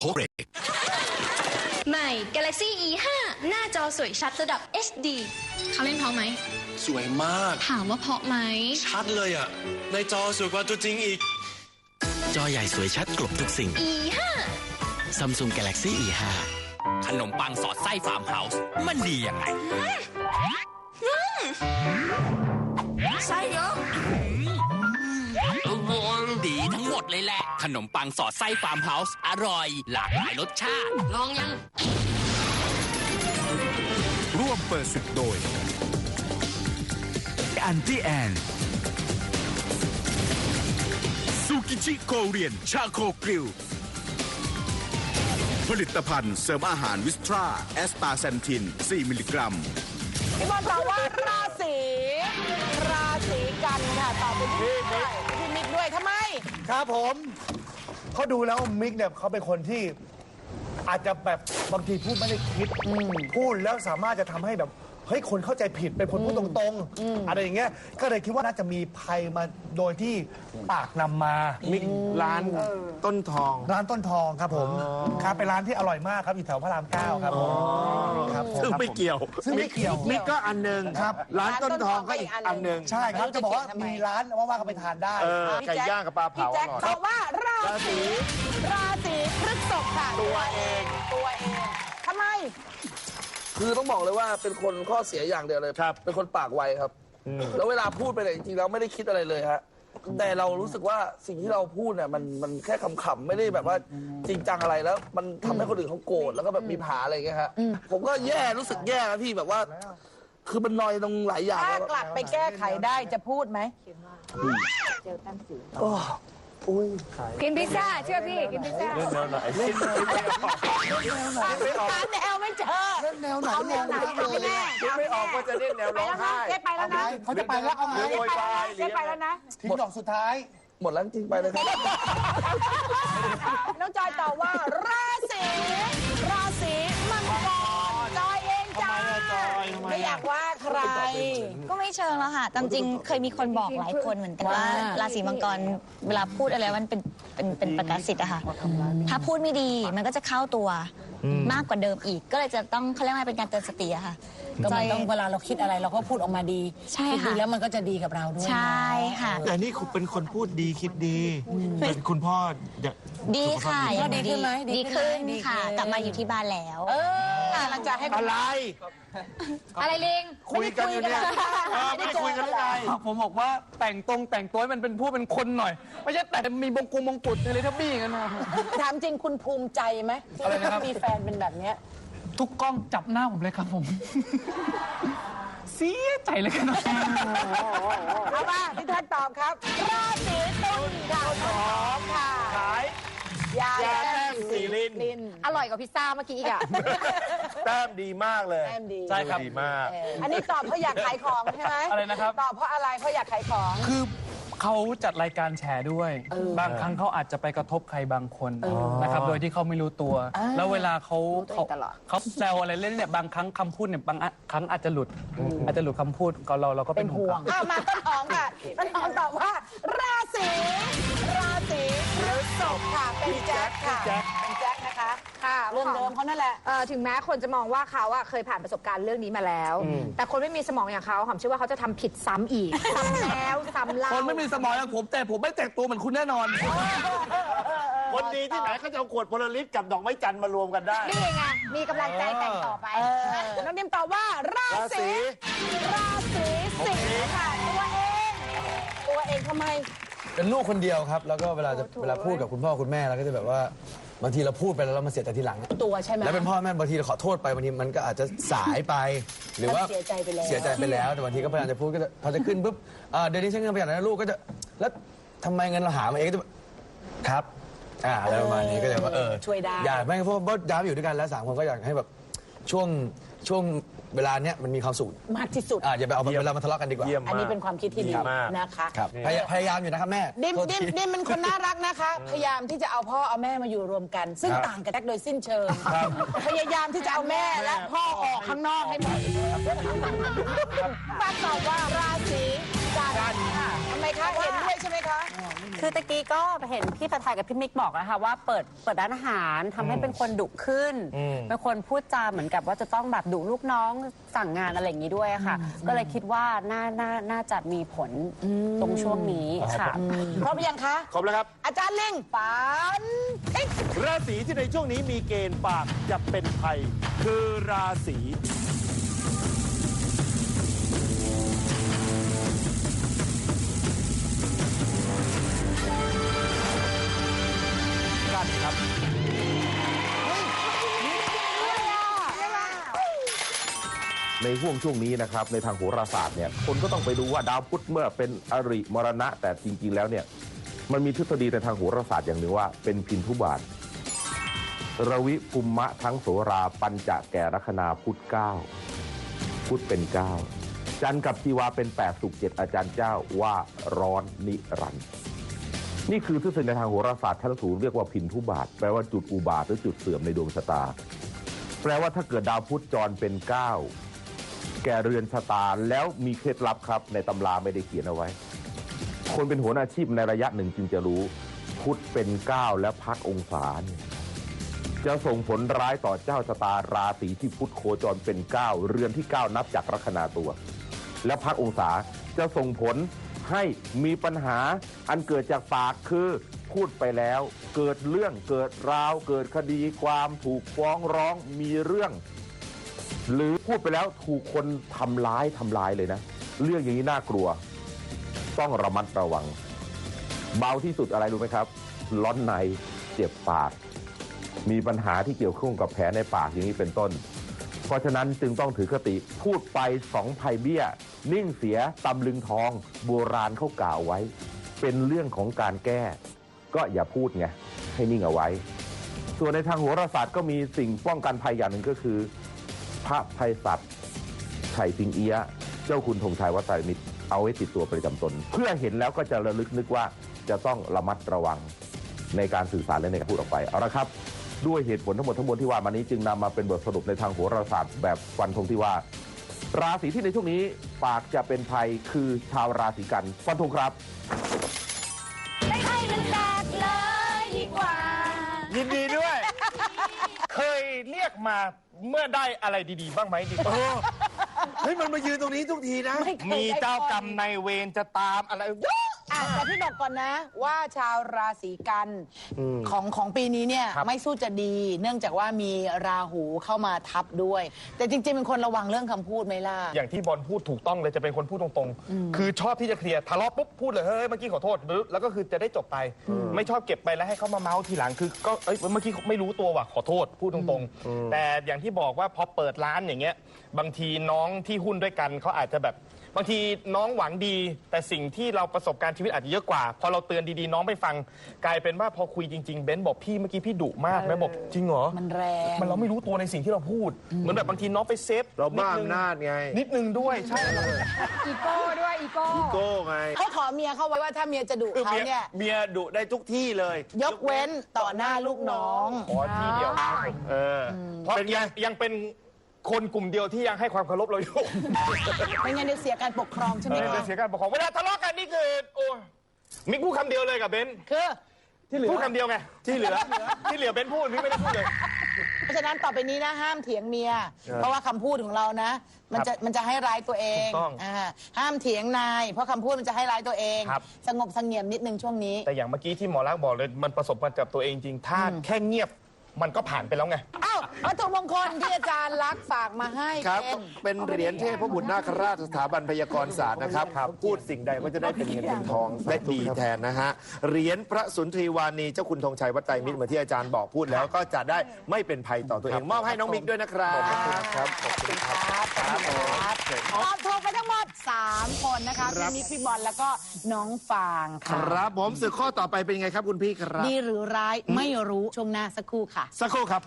โคเรกใหม่ Galaxy E 5หน้าจอสวยชัดระดับ HD เขาเล่นเพราะไหม สวยมาก ถามว่าเพราะไหม ชัดเลยอะ ในจอสวยกว่าตัวจริงอีก จอใหญ่สวยชัดกลบทุกสิ่ง E Samsung Galaxy E5 ขนมปังสอดไส้ฟาร์มเฮาส์มันดียังไง5ไส้เยอะดีทั้งหมด เลยแหละ ขนมปังสอดไส้ฟาร์มเฮาส์อร่อย หลากหลายรสชาติ ลองยัง ร่วมเปิดศึกโดยอันตี้แอนซูกิชิโคเรียน ชาโคกริลผลิตภัณฑ์เสริมอาหารวิสตราแอสตาเซนทิน 4 มิลลิกรัม พี่บอลตอบว่าราศีราศีกันค่ะตอบเป็นพี่มิกด้วยพี่ มิกด้วยทำไม ครับผมเขาดูแล้วมิกเนี่ยเขาเป็นคนที่ อาจจะแบบบางทีพูดไม่ได้คิดพูดแล้วสามารถจะทำให้แบบ เฮ้ยคนเข้าใจผิดเป็นคนพูดตรงๆ อะไรอย่างเงี้ยก็เลยคิดว่าน่าจะมีภัยมาโดยที่ปากนำมา มิกร้านต้นทอง ร้านต้นทองครับผมครับเป็นร้านที่อร่อยมากครับอยู่แถวพระรามเก้าครับผมครับผมซึ่งไม่เกี่ยวซึ่งไม่เกี่ยว มิกก็อันหนึ่งครับ ร้านต้นทองก็อีกอันหนึ่งใช่ครับจะบอกว่ามีร้านว่างๆก็ไปทานได้ เออพี่ไก่แจ๊คย่างกับปลาพี่เผาอแจ็คร่อยตอบว่าราศีราศีพฤษภค่ะตัวเอง คือต้องบอกเลยว่าเป็นคนข้อเสียอย่างเดียวเลย ครับเป็นคนปากไวครับ แล้วเวลาพูดไปเนี่ยจริงๆเราไม่ได้คิดอะไรเลยฮะ แต่เรารู้สึกว่าสิ่งที่เราพูดเนี่ยมันมันแค่ขำๆไม่ได้แบบว่าจริงจังอะไรแล้ว มันทำให้คนอื่นเขาโกรธแล้วก็แบบมีผาอะไรอย่างเงี้ยฮะผมก็แย่รู้สึกแย่นะพี่แบบว่า คือมันนอยตรงหลายอย่างถ้าแล้วกลับไปแก้ไขได้จะพูดไหมโอ้ อุ้ยกินพิซซ่าเชื่อพี่กินพิซซ่าหาแนวไม่เจอแนวไหนเอาแนวไหนงงมากเลยแน่คิดไม่ออกว่าจะเล่นแนวไปร้องแล้วนะไห้เจ๊ไปแล้วนะเขาจะไปแล้วเอาไงหรือโวยวายหรือเจ๊ยังไปไงแล้วนะทิ้งดอกสุดท้ายหมดแล้วจริงๆไปเลยครับน้องจอยตอบว่าราศีราศีมังกรจอยเองจ้าไม่อยากว่า ใคร ก็ไม่เชิงแล้วค่ะ ตามจริงเคยมีคนบอกหลายคนเหมือนกันว่าว่าราศีมังกรเวลาพูดอะไรมันเป็นเป็นเป็นประกาศสิทธิ์อะค่ะ ถ้าพูดไม่ดีมันก็จะเข้าตัวมากกว่าเดิมอีก ก็เลยจะต้องเขาเรียกว่าเป็นการเตือนสติอะค่ะ ก็จมัอนยต้องเวลาเราคิดอะไรเราก็พูดออกมาดีใช่คิดค่ะดีแล้วมันก็จะดีกับเราด้วยใช่ค่ะ แต่นี่คุณเป็นคนพูดดีคิดดีเป็นคุณพ่อเดี๋ยวดีค่ะก็ดีขึ้นไหมดีขึ้นดีค่ะขึ้น กลับมาอยู่ที่บ้านแล้ว เออ กำลังจะให้คุณอะไร อะไรเลงคุยกันอยู่เนี่ยเออไม่ได้คุยกันหรือไงผมบอกว่าแต่งตรงแต่งตัวให้มันเป็นผู้เป็นคนหน่อย ไม่ใช่แต่มีบงกุงมงกุฎอะไรทับบี้กันมา ถามจริงคุณภูมิใจไหมที่อะไรนะครับ มีแฟนเป็นแบบเนี้ยทุกกล้องจับหน้าผมเลยครับผม เสียใจเลยกันนะเอามาพี่แท็กตอบครับราศีตุลค่ะต้นหอมค่ะ ขาย ยายาแต้มสีลิ้นลินอร่อยกว่าพิซซ่าเมื่อกี้อีกอะแต้มดีมากเลยแต้มดีใช่ครับดีมากเอออันนี้ตอบเพราะอยากขายของใช่ไหมอะไรนะครับ ตอบเพราะอะไรเพราะอยากขายของ คือเขาจัดรายการแฉด้วย บางครั้งเขาอาจจะไปกระทบใครบางคนนะครับ โดยที่เขาไม่รู้ตัว แล้วเวลาเขาเขาเขาแซวอะไรเล่นเนี่ยบางครั้งคำพูดเนี่ยบางครั้งอาจจะหลุด อาจจะหลุดคำพูดก็เราเราก็เป็นห่วงอ้าวมาต้นหอมค่ะต้นหอมตอบว่าราศีรา ศีพฤษภค่ะ เป็นแจ็คค่ะเป็นแจ็คนะคะค่ะเรื่องเดิมเขานั่นแหละ เอ่อถึงแม้คนจะมองว่าเขาอะเคยผ่านประสบการณ์เรื่องนี้มาแล้ว แต่คนไม่มีสมองอย่างเขาหอมเชื่อว่าเขาจะทำผิดซ้ำอีก ซ้ำแล้วซ้ำเล่าคนไม่มีสมองอย่างผม แต่ผมไม่แต่งตัวเหมือนคุณแน่นอน คนดีที่ไหนเขาจะเอาขวดโพลาริสกับดอกไม้จันทร์มารวมกันได้ นี่ไงมีกำลังใจแต่งต่อไปเออน้องนิมตอบว่าราราศีศีราศีสิงห์ค่ะตัวเอง ตัวเองทำไม เป็นลูกคนเดียวครับ แล้วก็เวลาจะเวลาพูดกับคุณพ่อคุณแม่เราก็จะแบบว่าบางทีเราพูดไปแล้วเรามาเสียใจทีหลัง ตัวใช่ไหม แล้วเป็นพ่อแม่บางทีเราขอโทษไปบางทีมันก็อาจจะสายไป หรือว่าเสียใจไปแล้ว เสียใจไปแล้วแต่บางทีก็พยายามจะพูดก็จะพอจะขึ้นปุ๊บอ่าเดือนนี้ใช้เงินประหยัดนะลูกก็จะแล้วทำไมเงินเราหามาเองก็จะแบบครับอ่าอะไรประมาณนี้ก็จะว่าเออช่วยได้ อยากไม่เพราะว่าย้ายมาอยู่ด้วยกันแล้วสามคนก็อยากให้แบบช่วงช่วง เวลาเนี้ยมันมีความสุขมากที่สุด อ่าอย่าไปเอาเวลามาทะเลาะกันดีกว่าเยี่ยมอันนี้เป็นความคิดที่ดีดีมาก นะคะครับพยายพยายามอยู่นะครับแม่ดิมโทษดิมที ดิมเป็นคนน่ารักนะคะ พยายามที่จะเอาพ่อเอาแม่มาอยู่รวมกัน ซึ่งต่างกับแจ็คโดยสิ้นเชิงพยายามที่จะเอาแม่และพ่อออกข้างนอกให้หมดมาตอบว่าราศี พจันค่ะทำไมคะ เห็นด้วยใช่ไหมคะ คือตะกี้ก็เห็นพี่ผัดไทยกับพี่มิกบอกนะคะว่าเปิดเปิดร้านอาหารทำให้เป็นคนดุขึ้นเป็นคนพูดจาเหมือนกับว่าจะต้องแบบดุลูกน้องสั่งงานอะไรอย่างนี้ด้วยค่ะ ก็เลยคิดว่าน่าน่าน่าจะมีผลตรงช่วงนี้ค่ะ ครบหรือยังคะ ครบแล้วครับ อาจารย์เล่งฝันทิศราศีที่ในช่วงนี้มีเกณฑ์ปากจะเป็นภัย คือราศี ในห่วงช่วงนี้นะครับในทางโหราศาสตร์เนี่ยคนก็ต้องไปดูว่าดาวพุธเมื่อเป็นอริมรณะ แต่จริงๆแล้วเนี่ยมันมีทฤษฎีในทางโหราศาสตร์อย่างหนึ่งว่าเป็นพินทุบาทระวิภูมะทั้งโสราปัญจะแก่ลัคนาพุธเก้าพุธเป็นเก้าจันทร์กับชีวาเป็นแปดสุขเจ็ดอาจารย์เจ้าว่าร้อนนิรันดร์นี่คือทฤษฎีในทางโหราศาสตร์ชั้นสูงเรียกว่าพินทุบาทแปลว่าจุดอุบาทหรือจุดเสื่อมในดวงชะตา แปลว่าถ้าเกิดดาวพุธจรเป็นเก้า แก่เรือนชะตาแล้วมีเคล็ดลับครับ ในตำราไม่ได้เขียนเอาไว้ คนเป็นหัวหน้าอาชีพในระยะหนึ่งจึงจะรู้ พุธเป็นเก้าและพักองศาเนี่ยจะส่งผลร้ายต่อเจ้าชะตาราศีที่พุธโคจรเป็นเก้าเรือนที่เก้านับจากลัคนาตัว และพักองศาจะส่งผลให้มีปัญหาอันเกิดจากปากคือพูดไปแล้ว เกิดเรื่องเกิดราว เกิดคดีความถูกฟ้องร้องมีเรื่อง หรือพูดไปแล้วถูกคนทำร้ายทำลายเลยนะ เรื่องอย่างนี้น่ากลัว ต้องระมัดระวัง เบาที่สุดอะไรรู้ไหมครับ ร้อนในเจ็บปาก มีปัญหาที่เกี่ยวข้องกับแผลในปากอย่างนี้เป็นต้น เพราะฉะนั้นจึงต้องถือคติพูดไปสองภัยเบี้ย นิ่งเสียตำลึงทอง โบราณเขากล่าวไว้ เป็นเรื่องของการแก้ ก็อย่าพูดไงให้นิ่งเอาไว้ ส่วนในทางโหราศาสตร์ก็มีสิ่งป้องกันภัยอย่างหนึ่งก็คือ พระภัยสัตว์ไถ่สิงเอียะเจ้าคุณธงชัยวัดไตรมิตรเอาไว้ติดตัวประจำตน เพื่อเห็นแล้วก็จะระลึกนึกว่าจะต้องระมัดระวังในการสื่อสารและในการพูดออกไปเอาละครับ ด้วยเหตุผลทั้งหมดทั้งมวลที่ว่ามานี้จึงนำมาเป็นบทสรุปในทางโหราศาสตร์แบบฟันธงที่ว่า ราศีที่ในช่วงนี้ปากจะเป็นภัยคือชาวราศีกันฟันธงครับ ไม่ให้มันแตกเลยดีกว่า ยินดีด้วยเค ยเรียกมาเมื่อได้อะไรดีๆ บ้างไหมดีกว่า เฮ้ยมันมายืนตรงนี้ทุกทีนะ มีเจ้ากรรมในายเวรจะตามอะไร อะแต่พี่บอกก่อนนะ ว่าชาวราศีกันของของปีนี้เนี่ยครับ ไม่สู้จะดี เนื่องจากว่ามีราหูเข้ามาทับด้วย แต่จริงๆเป็นคนระวังเรื่องคำพูดไหมล่ะ อย่างที่บอลพูดถูกต้องเลยจะเป็นคนพูดตรงๆ คือชอบที่จะเคลียร์ทะเลาะปุ๊บพูดเลยเฮ้ยเมื่อกี้ขอโทษแล้วก็คือจะได้จบไป ไม่ชอบเก็บไปแล้วให้เขามาเมาส์ทีหลังคือก็เอ้ยเมื่อกี้ไม่รู้ตัวว่ะขอโทษพูดตรงๆ แต่อย่างที่บอกว่าพอเปิดร้านอย่างเงี้ยบางทีน้องที่หุ้นด้วยกันเขาอาจจะแบบ บางทีน้องหวังดี แต่สิ่งที่เราประสบการณ์ชีวิตอาจจะเยอะกว่า พอเราเตือนดีๆน้องไม่ฟัง กลายเป็นว่าพอคุยจริงๆเบนซ์บอกพี่เมื่อกี้พี่ดุมากนะบอกจริงเหรอมันแรงมันเราไม่รู้ตัวในสิ่งที่เราพูด เหมือนแบบบางทีน้องไปเซฟเราบ้าดนึงอำนาจไง นิดนึงด้วยใช่อีโก้ด้วยอีโก้อีโก้ไงเขาขอเมียเขาไว้ว่าถ้าเมียจะดุคือเขาเมียเนี่ยเมียดุได้ทุกที่เลย ยกเว้นต่อหน้าลูกน้องขอที่เดียวเออเพราะเป็นไงยังยังเป็น คนกลุ่มเดียวที่ยังให้ความเคารพเราอยู่ ไม่งั้นเดี๋ยวเสียการปกครองใช่ไหมเออคะเสียการปกครองเวลาทะเลาะกันนี่คือโอ้ยมิกพูดคำเดียวเลยกับเบนซ์คือพูดคำเดียวไงที่เหลือ ที่เหลือเบนซ์พูดมิกไม่ได้พูดเลย เพราะฉะนั้นต่อไปนี้นะห้ามเถียงเมีย เพราะว่าคำพูดของเรานะ มันจะมันจะให้ร้ายตัวเองถูกต้องาห้ามเถียงนาย เพราะคำพูดมันจะให้ร้ายตัวเอง ครับ สงบเสงเงียมนิดนึงช่วงนี้ แต่อย่างเมื่อกี้ที่หมอรักษณ์บอกเลยมันประสบมากับตัวเองจริง ถ้าแค่เงียบมันก็ผ่านไปแล้วไง อ้าว วัตถุมงคลที่อาจารย์รักษณ์ฝากมาให้ครับ เป็นเป็นเหรียญเทพบุตรนาคราชสถาบันพยากรศาสตร์นะครับพูดสิ่งใดก็จะได้เป็นเงินเป็นทองได้ดีแทนนะฮะเหรียญพระสุนทรีวานีเจ้าคุณธงชัยวัดไตรมิตรเหมือนที่อาจารย์บอกพูดแล้วก็จะได้ไม่เป็นภัยต่อตัวเองมอบให้น้องมิกด้วยนะครับครับขอบคุณครับครับครับตอบถูกไปทั้งหมด 3 คนนะคะพี่มิกพี่บอลแล้วก็น้องฟางคค่ะรับผมสึกข้อต่อไปเป็นไงครับคุณพี่ครับ ดีหรือร้ายไม่รู้ช่วงหน้าสักครู่ค่ะ สักครู่ครับ